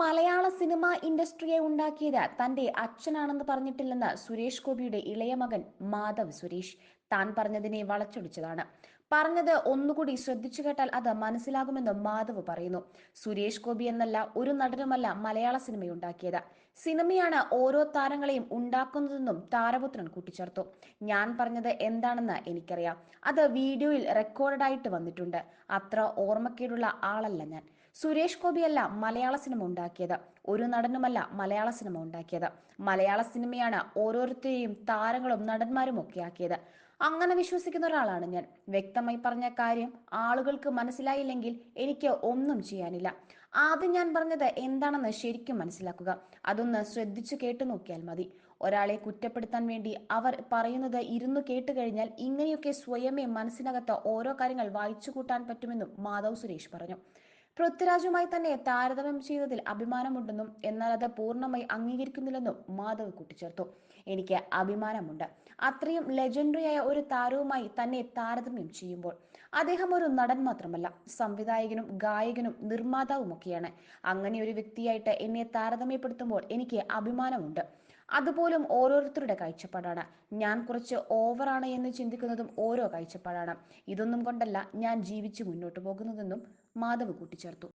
മലയാള cinema ഇൻഡസ്ട്രിയെ ഉണ്ടാക്കിയത് തന്റെ അച്ഛനാണെന്ന് പറഞ്ഞിട്ടില്ലെന്ന് സുരേഷ് ഗോപിയുടെ ഇളയ മകൻ മാധവ് സുരേഷ്. താൻ പറഞ്ഞതിനെ വളച്ചൊടിച്ചതാണ്. പറഞ്ഞത് ഒന്നുകൂടി ശ്രദ്ധിച്ചു കേട്ടാൽ അത് മനസ്സിലാകുമെന്ന് മാധവ് പറയുന്നു. സുരേഷ് ഗോപി എന്നല്ല ഒരു നടനുമല്ല മലയാള സിനിമയുണ്ടാക്കിയത്. സിനിമയാണ് ഓരോ താരങ്ങളെയും ഉണ്ടാക്കുന്നതെന്നും താരപുത്രൻ കൂട്ടിച്ചേർത്തു. ഞാൻ പറഞ്ഞത് എന്താണെന്ന് എനിക്കറിയാം. അത് വീഡിയോയിൽ റെക്കോർഡായിട്ട് വന്നിട്ടുണ്ട്. അത്ര ഓർമ്മക്കേടുള്ള ആളല്ല ഞാൻ. സുരേഷ് ഗോപിയല്ല മലയാള സിനിമ ഉണ്ടാക്കിയത്. ഒരു നടനുമല്ല മലയാള സിനിമ ഉണ്ടാക്കിയത്. മലയാള സിനിമയാണ് ഓരോരുത്തരെയും താരങ്ങളും നടന്മാരും ഒക്കെ ആക്കിയത്. അങ്ങനെ വിശ്വസിക്കുന്ന ഒരാളാണ് ഞാൻ. വ്യക്തമായി പറഞ്ഞ കാര്യം ആളുകൾക്ക് മനസ്സിലായില്ലെങ്കിൽ എനിക്ക് ഒന്നും ചെയ്യാനില്ല. ആദ്യം ഞാൻ പറഞ്ഞത് എന്താണെന്ന് ശരിക്കും മനസ്സിലാക്കുക. അതൊന്ന് ശ്രദ്ധിച്ചു കേട്ടു നോക്കിയാൽ മതി. ഒരാളെ കുറ്റപ്പെടുത്താൻ വേണ്ടി അവർ പറയുന്നത് ഇരുന്നു കേട്ട് കഴിഞ്ഞാൽ ഇങ്ങനെയൊക്കെ സ്വയമേ മനസ്സിനകത്ത് ഓരോ കാര്യങ്ങൾ വായിച്ചു കൂട്ടാൻ പറ്റുമെന്നും മാധവ് സുരേഷ് പറഞ്ഞു. പൃഥ്വിരാജുമായി തന്നെ താരതമ്യം ചെയ്തതിൽ അഭിമാനമുണ്ടെന്നും എന്നാൽ അത് പൂർണമായി അംഗീകരിക്കുന്നില്ലെന്നും മാധവ് കൂട്ടിച്ചേർത്തു. എനിക്ക് അഭിമാനമുണ്ട്. അത്രയും ലെജൻഡറിയായ ഒരു താരവുമായി തന്നെ താരതമ്യം ചെയ്യുമ്പോൾ അദ്ദേഹം ഒരു നടൻ മാത്രമല്ല സംവിധായകനും ഗായകനും നിർമ്മാതാവുമൊക്കെയാണ്. അങ്ങനെ ഒരു വ്യക്തിയായിട്ട് എന്നെ താരതമ്യപ്പെടുത്തുമ്പോൾ എനിക്ക് അഭിമാനമുണ്ട്. അതുപോലും ഓരോരുത്തരുടെ കാഴ്ചപ്പാടാണ്. ഞാൻ കുറച്ച് ഓവറാണ് എന്ന് ചിന്തിക്കുന്നതും ഓരോ കാഴ്ചപ്പാടാണ്. ഇതൊന്നും കൊണ്ടല്ല ഞാൻ ജീവിച്ച് മുന്നോട്ട് പോകുന്നതെന്നും മാധവ് കൂട്ടിച്ചേർത്തു